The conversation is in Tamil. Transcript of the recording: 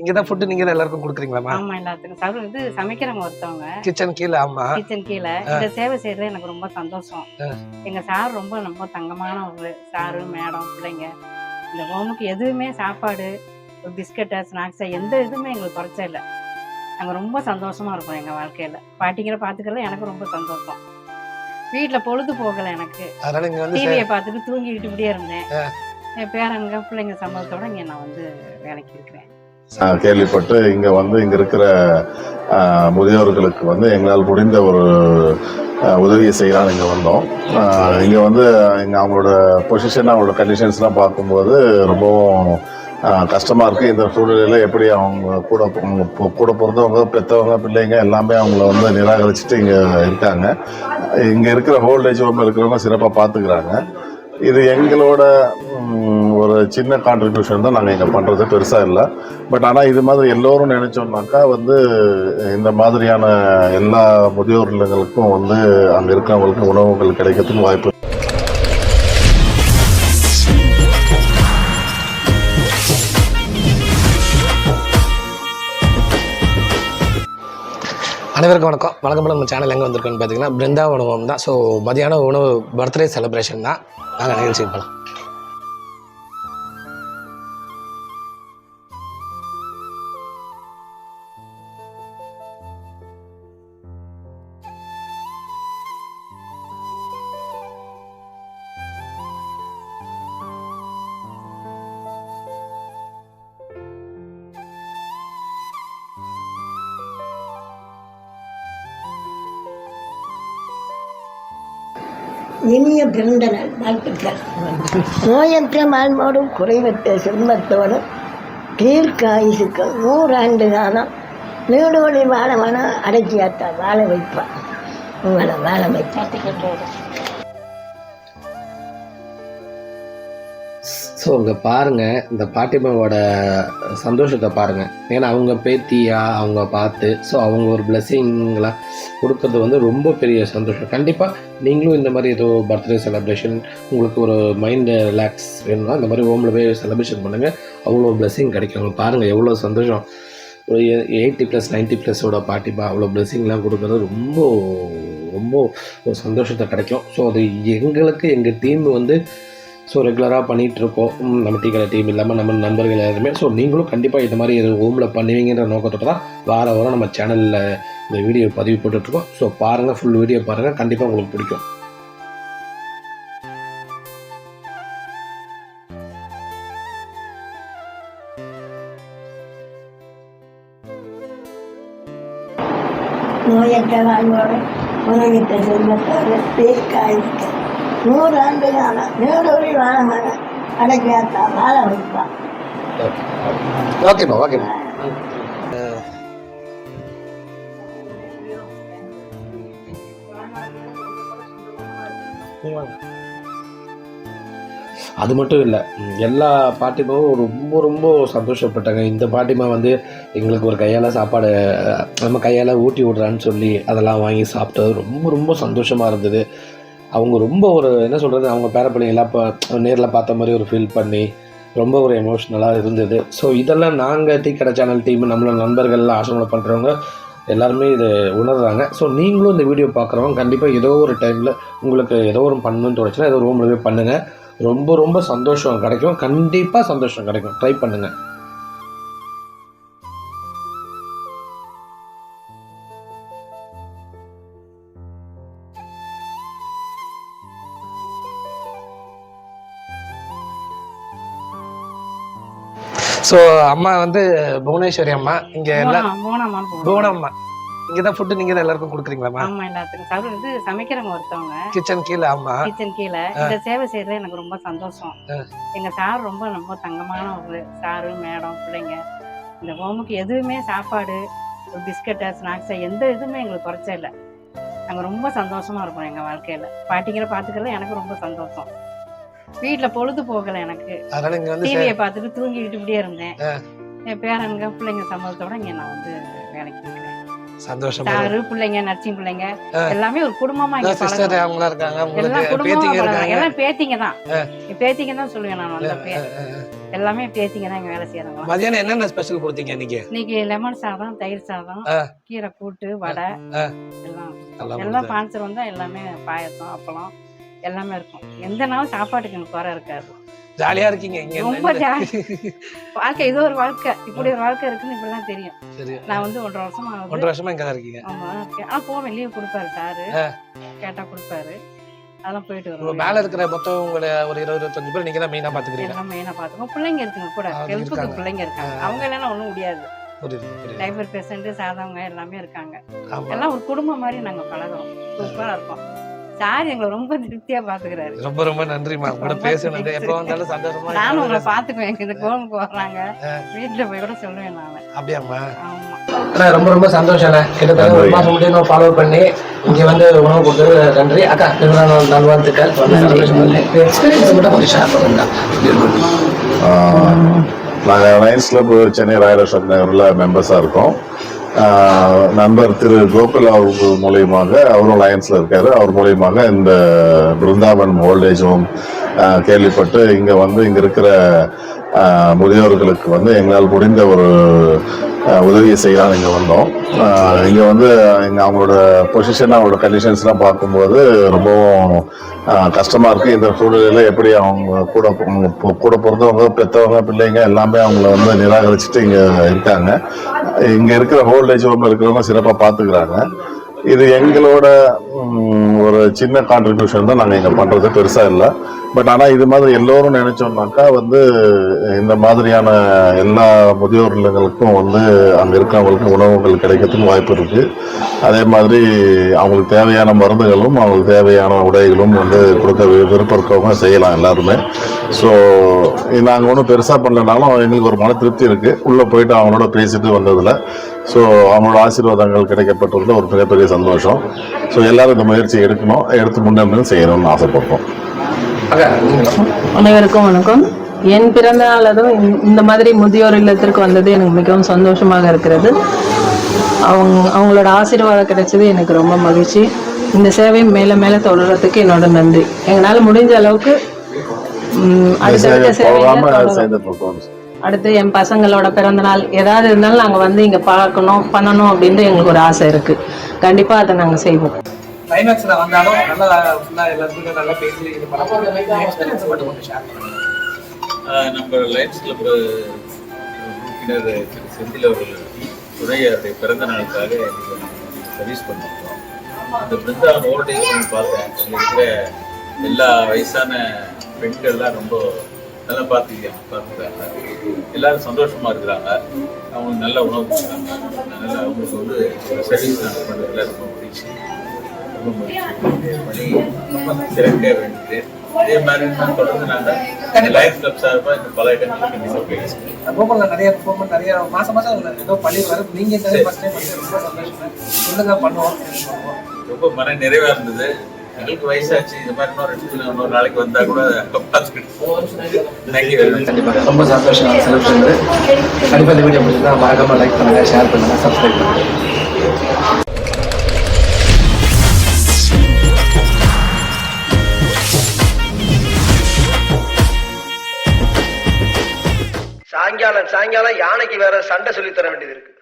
இங்க தான் ஃபுட்டு நீங்க தான் எல்லாருக்கும் கொடுக்குறீங்களாமா ஆமா எல்லாத்துக்கும். சர்வ இது சமைக்கிறவங்க ஒருத்தவங்க. கிச்சன் கீழே ஆமா. கிச்சன் கீழே. இந்த சேவை செய்யறது எனக்கு ரொம்ப சந்தோஷம். எங்க சார் ரொம்ப ரொம்ப தங்கமான ஒரு சாரு மேடம் பிள்ளைங்க. இந்த ஹோமுக்கு எதுவுமே சாப்பாடு ஒரு பிஸ்கட்டு ஸ்நாக்ஸு எந்த இதுவுமே எங்களுக்கு குறைச்ச இல்லை. நாங்கள் ரொம்ப சந்தோஷமா இருக்கோம் எங்க வாழ்க்கையில. பாட்டிங்கிற பார்த்துக்கிறது எனக்கு ரொம்ப சந்தோஷம். வீட்டில் பொழுது போகலை எனக்கு. வந்து டிவியை பார்த்துட்டு தூங்கிக்கிட்டு இப்படியே இருந்தேன். என் பேரனுங்க பிள்ளைங்க சம்பளத்தோட இங்கே நான் வந்து வேலைக்கு இருக்கிறேன். கேள்விப்பட்டு இங்கே வந்து இங்கே இருக்கிற முதியோர்களுக்கு வந்து எங்களால் முடிந்த ஒரு உதவியை செய்யலாம் இங்கே வந்தோம். இங்கே வந்து இங்கே அவங்களோட பொசிஷன் அவங்களோட கண்டிஷன்ஸ்லாம் பார்க்கும்போது ரொம்பவும் கஷ்டமாக இருக்குது இந்த சூழ்நிலையில் எப்படி அவங்க கூட கூட பிறந்தவங்க பெற்றவங்க பிள்ளைங்க எல்லாமே அவங்கள வந்து நிராகரிச்சுட்டு இங்கே இருக்காங்க. இங்கே இருக்கிற ஹோல்டேஜ் ஹோம் இருக்கிறவங்க சிறப்பாக பார்த்துக்கிறாங்க. இது எங்களோட ஒரு சின்ன கான்ட்ரிபியூஷன் தான் நாங்கள் இங்கே பண்ணுறது பெருசாக இல்லை. பட் ஆனால் இது மாதிரி எல்லோரும் நினைச்சோம்னாக்கா வந்து இந்த மாதிரியான எல்லா முதியோர் இல்லங்களுக்கும் வந்து அங்கே இருக்கிறவங்களுக்கு உணவுகள் கிடைக்கிறதுக்கு வாய்ப்பு. அனைவருக்கும் வணக்கம். வணக்கம் நம்ம சேனல் எங்கே வந்திருக்கோன்னு பார்த்தீங்கன்னா பிருந்தா உணவகம் தான். ஸோ மதியான உணவு பர்த்டே செலிப்ரேஷன் தான். நாங்கள் நிகழ்ச்சிக்கு போகலாம் இனிய பிறந்த நாள் வாழ்த்துக்கள். நோயற்ற வாழ்வோடும் குறைவற்ற செல்வத்தோடும் தீர்க்காயுசுக்கு நூறாண்டு காலம் நீடோடி வாழ வேணா அடக்கியாத்தா வாழ வைப்பான் உங்களை வாழ வைப்பான் ஸோ அங்கே பாருங்கள் இந்த பாட்டிமாவோட சந்தோஷத்தை பாருங்கள் ஏன்னா அவங்க பேத்தியா அவங்க பார்த்து ஸோ அவங்க ஒரு பிளெஸ்ஸிங்லாம் கொடுக்கறது வந்து ரொம்ப பெரிய சந்தோஷம். கண்டிப்பாக நீங்களும் இந்த மாதிரி ஏதோ பர்த்டே செலிப்ரேஷன் உங்களுக்கு ஒரு மைண்டு ரிலாக்ஸ் வேணும்னா இந்த மாதிரி ஹோமில் போய் செலிப்ரேஷன் பண்ணுங்கள் அவ்வளோ பிளெஸ்ஸிங் கிடைக்கும். அவங்க பாருங்கள் எவ்வளோ சந்தோஷம். ஒரு எயிட்டி ப்ளஸ் நைன்ட்டி ப்ளஸோட பாட்டிப்பா அவ்வளோ பிளெஸ்ஸிங்லாம் கொடுக்கறது ரொம்ப ரொம்ப ஒரு சந்தோஷத்தை கிடைக்கும். ஸோ அது எங்களுக்கு எங்கள் டீம் வந்து ஸோ ரெகுலராக பண்ணிகிட்ருக்கோம் நம்ம டீ கடை டீம் இல்லாமல் நம்ம நண்பர்கள் எல்லாருமே. ஸோ நீங்களும் கண்டிப்பாக இது மாதிரி இது ஹோமில் பண்ணுவீங்கன்ற நோக்கத்தோட தான் வார வாரம் நம்ம சேனலில் இந்த வீடியோ பதிவு போட்டுட்ருக்கோம். ஸோ பாருங்கள் ஃபுல் வீடியோ பாருங்கள் கண்டிப்பாக உங்களுக்கு பிடிக்கும். நோயற்ற வாழ்வோடும் குறைவற்ற செல்வத்தோடு தீர்க்காயுசுக்கு காலம் நீடோடி வாழ வேணா அடக்கியாத்தா வாழ வைப்பான் ஓகேம்மா ஓகேம்மா. அது மட்டும் இல்லை எல்லா பாட்டிமாவும் ரொம்ப ரொம்ப சந்தோஷப்பட்டாங்க. இந்த பாட்டிமா வந்து எங்களுக்கு ஒரு கையால் சாப்பாடு நம்ம கையால் ஊட்டி விடுறான்னு சொல்லி அதெல்லாம் வாங்கி சாப்பிட்டது ரொம்ப ரொம்ப சந்தோஷமாக இருந்தது. அவங்க ரொம்ப ஒரு என்ன சொல்கிறது அவங்க பேர பிள்ளைங்களாம் இப்போ நேரில் பார்த்த மாதிரி ஒரு ஃபீல் பண்ணி ரொம்ப ஒரு எமோஷ்னலாக இருந்தது. ஸோ இதெல்லாம் நாங்கள் டீ கடை சேனல் டீம் நம்மளோட நண்பர்கள் ஆசிரமம் பண்ணுறவங்க எல்லாருமே இது உணர்றாங்க. ஸோ நீங்களும் இந்த வீடியோ பார்க்குறவங்க கண்டிப்பாக ஏதோ ஒரு டைமில் உங்களுக்கு ஏதோ ஒரு பண்ணணும்னு தோணுச்சுன்னா ஏதோ ரூமில் போய் பண்ணுங்கள் ரொம்ப ரொம்ப சந்தோஷம் கிடைக்கும். கண்டிப்பாக சந்தோஷம் கிடைக்கும். ட்ரை பண்ணுங்கள் ஸோ அம்மா வந்து புவனேஸ்வரி அம்மா. இங்கே எல்லா போனா- போனாமான்னு போகணும். புவனம்மா இங்கே தான் ஃபுட்டு நீங்கள் தான் எல்லாருக்கும் கொடுக்குறீங்களாம்மா ஆமா எல்லாத்துக்கும். சர்வ இது சமைக்கிறவங்க ஒருத்தவங்க. கிச்சன் கீழே ஆமாம் கிச்சன் கீழே. இந்த சேவை செய்யறது எனக்கு ரொம்ப சந்தோஷம். எங்க சார் ரொம்ப ரொம்ப தங்கமான ஒரு சாரு மேடம் பிள்ளைங்க. இந்த ஹோமுக்கு எதுவுமே சாப்பாடு ஒரு பிஸ்கட்டு ஸ்நாக்ஸு எந்த இதுவுமே எங்களுக்கு குறைச்ச இல்லை நாங்கள் ரொம்ப சந்தோஷமா இருக்கோம் எங்க வாழ்க்கையில. பாட்டிங்கிற பார்த்துக்கிறது எனக்கு ரொம்ப சந்தோஷம். வீட்டில் பொழுது போகலை எனக்கு. அதனால இங்கே வந்து டிவியை பார்த்துட்டு தூங்கிக்கிட்டு இப்படியே இருந்தேன். என் பேரனுங்க பிள்ளைங்க சம்பளத்தோட இங்கே நான் வந்து வேலைக்கு இருக்கிறேன் சந்தோஷமா சாரு பிள்ளைங்க நர்சிங் பிள்ளைங்க. எல்லாமே ஒரு குடும்பமா இங்க சிஸ்டர். அவங்களா இருக்காங்க எல்லாம் குடும்பமா பேத்திங்க பழகுறோம். இருக்காங்க. எல்லாம் பேத்திங்க தான். பேத்திங்க தான் சொல்லுவேன் நான் வந்தப்பே எல்லாமே பேத்திங்க தான் இங்க வேலை செய்யறாங்க மதியானம் என்னென்ன ஸ்பெஷல் கொடுத்தீங்க இன்னைக்கு? இன்னைக்கு லெமன் சாதம் தயிர் சாதம். கீரை கூட்டு வடை. எல்லாம். எல்லாம் ஸ்பான்சர் வந்தா எல்லாமே பாயசம் அப்பளம். எல்லாமே இருக்கும். எந்த நாளும் சாப்பாட்டுக்கு எனக்கு குறை இருக்காது. ஜாலியா இருக்கீங்க இங்க ரொம்ப ஜாலி. வாழ்க்கை இது ஒரு வாழ்க்கை. இப்படி ஒரு வாழ்க்கை இருக்குன்னு இப்படிலாம் தெரியும். நான் வந்து ஒன்றரை வருஷமா ஒன்றரை வருஷமா இங்க இருக்கீங்க. ஆமா ஆனா போவேன் லீவ் கொடுப்பாரு சாரு. கேட்டா கொடுப்பாரு. அதெல்லாம் போயிட்டு வருவோம் மேல இருக்கிற மொத்தம் உங்களை ஒரு இருபது இருபத்தஞ்சு பேர் நீங்க தான் மெயினா பாத்துக்கிறீங்க. மெயினா பாத்துக்கோ பிள்ளைங்க இருக்குங்க கூட. ஹெல்ப்புக்கு. பிள்ளைங்க இருக்காங்க. அவங்க இல்லைன்னா ஒண்ணும் முடியாது. டைபர் பேஷண்ட் சாதவங்க எல்லாமே இருக்காங்க. எல்லாம் ஒரு குடும்பம் மாதிரி நாங்க பழகுறோம். சூப்பரா இருப்போம் சார் எங்களை ரொம்ப திருப்தியா பாத்துக்கிறாரு. ரொம்ப ரொம்ப நன்றிமா உங்களோட thanks. எப்போ வந்தாலும் சந்தோஷமா நானும் உங்களை. பாத்துக்குவேன். இந்த கோமுக்கு வர்றாங்க வீட்டுல போய் கூட சொல்லுவேன் நான். அப்படியாம்மா. ஆமா. அண்ணா ரொம்ப ரொம்ப சந்தோஷம் அண்ணா. கிட்டத்தட்ட ஒரு. மாசம் முடியும் ஃபாலோ பண்ணி இங்க வந்து உணவு கொடுத்தது நன்றி. அக்கா திருவிழா நல்வாழ்த்துக்கள். எக்ஸ்பீரியன்ஸ் மட்டும் கொஞ்சம் ஷேர் பண்ணுங்க. நாங்கள் கிளப் சென்னை ராயல் அசோக் நகரில் மெம்பர்ஸாக இருக்கோம். நண்பர் திரு கோகுல் அவர்கள் மூலியமாக அவரும் லயன்ஸில் இருக்காரு. அவர் மூலியமாக இந்த பிருந்தாவன் ஓல்டேஜ் ஹோம் கேள்விப்பட்டு இங்கே வந்து இங்கே இருக்கிற முதியோர்களுக்கு வந்து எங்களால் முடிந்த ஒரு உதவியை செய்யலாம். இங்கே வந்தோம். இங்கே வந்து இங்கே அவங்களோட பொசிஷன் அவங்களோட கண்டிஷன்ஸ்லாம் பார்க்கும்போது ரொம்பவும் கஷ்டமாக இருக்குது இந்த சூழ்நிலையில் எப்படி அவங்க கூட கூட பிறந்தவங்க பெற்றவங்க பிள்ளைங்க எல்லாமே அவங்கள வந்து நிராகரிச்சுட்டு இங்கே இருக்காங்க. இங்கே இருக்கிற ஓல்டேஜ் ஹோம்ல இருக்கிறவங்க சிறப்பாக பார்த்துக்கிறாங்க. இது எங்களோட சின்ன கான்ட்ரிபியூஷன் தான் நாங்கள் இங்கே பண்ணுறது பெருசாக இல்லை. பட் ஆனால் இது மாதிரி எல்லோரும் நினைச்சோம்னாக்கா வந்து இந்த மாதிரியான எல்லா முதியோர் இல்லங்களுக்கும் வந்து அங்கே இருக்கிறவங்களுக்கு உணவுகள் கிடைக்கிறதுக்கு வாய்ப்பு இருக்குது அதே மாதிரி அவங்களுக்கு தேவையான மருந்துகளும் அவங்களுக்கு தேவையான உடைகளும் வந்து கொடுக்க வி- விருப்பம் இருக்கவங்க செய்யலாம் எல்லாருமே. ஸோ நாங்கள் ஒன்றும் பெருசாக பண்ணலனாலும் எங்களுக்கு ஒரு மன திருப்தி இருக்கு. உள்ளே போயிட்டு அவங்களோட பேசிட்டு வந்ததில். ஸோ அவங்களோட ஆசீர்வாதங்கள் கிடைக்கப்பட்டதில் ஒரு மிகப்பெரிய சந்தோஷம். ஸோ எல்லாரும் இந்த முயற்சி எடுக்கணும். எடுத்து முன்னேற்றம் செய்யணும்னு ஆசைப்படுறோம். அனைவருக்கும் வணக்கம். என் பிறந்த நாள் அதுவும் இந்த- மாதிரி முதியோர் இல்லத்திற்கு வந்தது எனக்கு மிகவும் சந்தோஷமாக இருக்கிறது. அவங்க அவங்களோட ஆசீர்வாதம் கிடைச்சது எனக்கு ரொம்ப மகிழ்ச்சி. இந்த சேவை மேலே மேலே தொடர்றதுக்கு என்னோட நன்றி. எங்களால் முடிஞ்ச அளவுக்கு ம், அடுத்தடுத்த சேவைகளை அடுத்து என் பசங்களோட பிறந்த நாள் ஏதாவது இருந்தாலும் நாங்கள் வந்து இங்கே பார்க்கணும் பண்ணணும் அப்படின்ட்டு எங்களுக்கு ஒரு ஆசை இருக்குது கண்டிப்பாக அதை நாங்கள் செய்வோம். கிளைமேக்ஸ்ல வந்தாலும் நல்லா ஃபுல்லா எல்லாத்துக்குமே நல்லா பேசி இது பண்ண எக்ஸ்பீரியன்ஸ் மட்டும் கொஞ்சம் ஷேர் பண்ணுங்க. ஆஹ் நம்ம லைன்ஸ் கிளப் உறுப்பினர் திரு செந்தில் அவர்கள் உதயாருடைய பிறந்த நாளுக்காக சர்வீஸ் பண்ணிருக்கோம். இந்த பிருந்தாவன் ஓல்டேஜ் பார்த்தேன் இங்க இருக்கிற எல்லா வயசான பெண்கள்லாம் ரொம்ப நல்லா பார்த்துக்கிறாங்க எல்லாரும் சந்தோஷமா இருக்கிறாங்க. அவங்களுக்கு நல்ல உணவு கொடுக்குறாங்க. அதனால அவங்களுக்கு வந்து சர்வீஸ் நாங்கள் பண்ணுறதுல ரொம்ப மகிழ்ச்சி. ரொம்ப மகிழ்ச்சி. பண்ணி சிறக்க வேண்டியது. இதே மாதிரி நான் தொடர்ந்து நாங்கள் லைஃப் கிளப் சார்பாக இந்த பல இடங்களுக்கு கண்டிப்பாக பேசுகிறேன் கோகுல்ல நிறைய பெர்ஃபார்மன்ஸ் நிறைய மாசம் மாசம் அதுல ஏதோ பண்ணிடுவாரு நீங்க இந்த ஃபர்ஸ்ட் டைம் ரொம்ப சந்தோஷம் சொல்லுங்க பண்ணுவோம். ரொம்ப மன நிறைவா இருந்தது. எங்களுக்கு வயசாச்சு. இந்த மாதிரி இன்னொரு இடத்துல இன்னொரு நாளைக்கு வந்தா கூட பார்த்துக்கிட்டு ரொம்ப சந்தோஷம். செலிப்ரேஷன் கண்டிப்பா இந்த வீடியோ பிடிச்சிருந்தா மறக்காம லைக் பண்ணுங்க ஷேர் பண்ணுங்க சப்ஸ்கிரைப் பண்ணுங்க. சாயங்காலம் சாயங்காலம் யானைக்கு வேற சண்டை சொல்லி தர வேண்டியது இருக்கு.